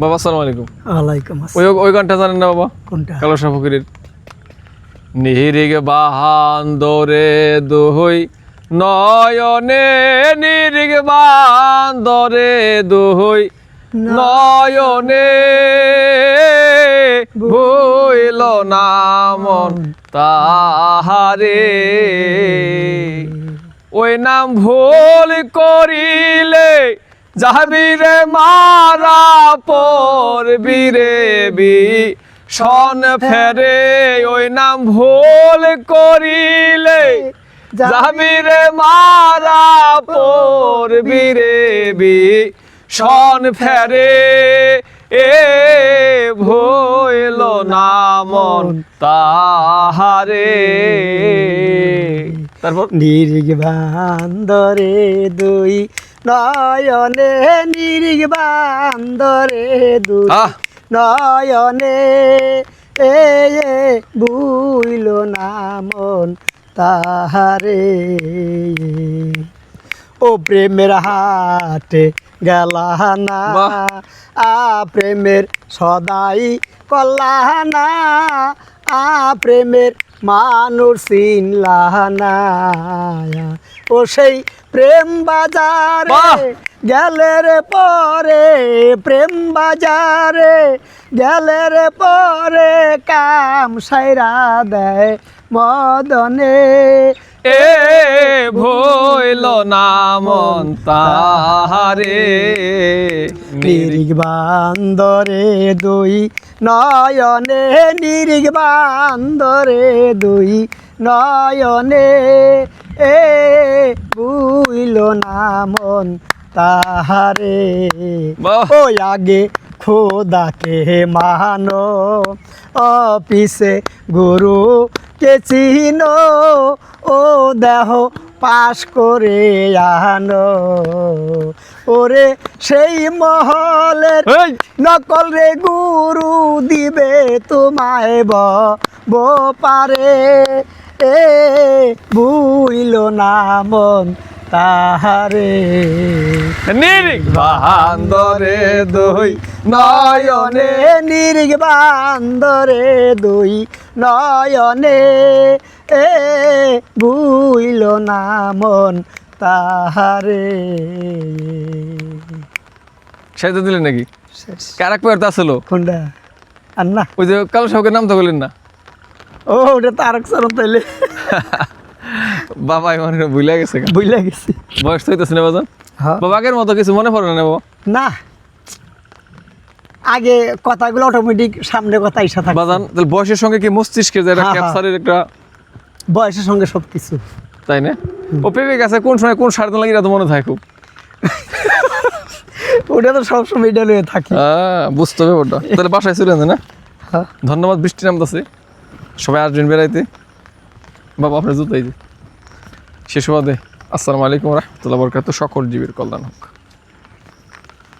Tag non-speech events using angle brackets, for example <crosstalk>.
বাবা আসসালামু আলাইকুম। ওয়ালাইকুম ওই আসসালাম। ওই গানটা জানেন না বাবা? কোনটা? কালোসা ফকিরের। নিরিগ বাহান দরে দোহই নয়নে নিরিগ বাহান দরে দোহই নয়নে ভুইল নামন তাহারে। ওই নাম ভুল করিলে যাবি মারা পড়বি রে বি। সন ফেরে, ওই নাম ভুল করিলে। যাবি মারা পড়বি রে বি। সন ফেরে, এ ভইল নামন তাহারে। তারপর নিরিগ বান্দরে দুই নয়নে নিরিগ বান্দরে দুই নয়নে এ এ বুইল নামন তাহারে। ও প্রেমের হাটে গেলাহানা। আ প্রেমের সদাই কল্লাহানা প্রেমের মানুষ চিনলাহানা ও সেই প্রেম। বাজারে গেলের পরে প্রেম বাজারে গেলের পরে কাম সাইরা দেয় মদনে নামন তাহারে। নিরিগ্বান্দৰে দুই নয়নে নিরিগবান্দরে দুই নয়নে। এ বুইল নামন তাহারে। ও আগে খোদাকে মানো অফিসে গুরু কে চিনো। ও দেহ পাশ করে আনো। ওরে সেই মহলের নকল রে গুরু দিবে তোমায় ব বো পারে। এ বুইল নামন তাহারে। নিরিগ বাহান্দরে দই নয়নে নয়নে নিরিগ বান্দরে নয়নে এ বুইল নামন তাহারে। সাইতে দিলেন নাকি। কারাক পেয়ার আসলো কোনটা? আর না ওই যে কালো সাহেবের নাম তো বললেন না। ও ওটা তারক চরণ তাইলে। <laughs> বাবা মানে ভুলে গেছে। বুঝলে গেছি। বয়স তো হইতেছে না বাজান? হ্যাঁ। বাবা আগের মতো কিছু মনে পড়ে না বাবা? না। আগে কথাগুলো অটোমেটিক সামনে কথা ইসা থাকে বাজান তাহলে বয়সের সঙ্গে কি মস্তিষ্কের যে একটা হ্যাঁ, হ্যাঁ। একটা বয়সের সঙ্গে সব কিছু তাই না? ও পেপে গেছে কোন সময় কোন সারতে লাগে তো মনে থাকে খুব। <laughs> ওটা তো সবসময় এটা থাকি। আহ, বুঝতে হবে ওটা। <laughs> তাহলে বাসায় চলে না হ্যাঁ। ধন্যবাদ বৃষ্টি নামতেছে। সবাই আসবেন বেড়াইতে। বাবা আপনার জুতাই যে শেষ বাদে আসসালামু আলাইকুম রহমতুল্লাহ বরকাত সকল জীবের কল্যাণ হোক।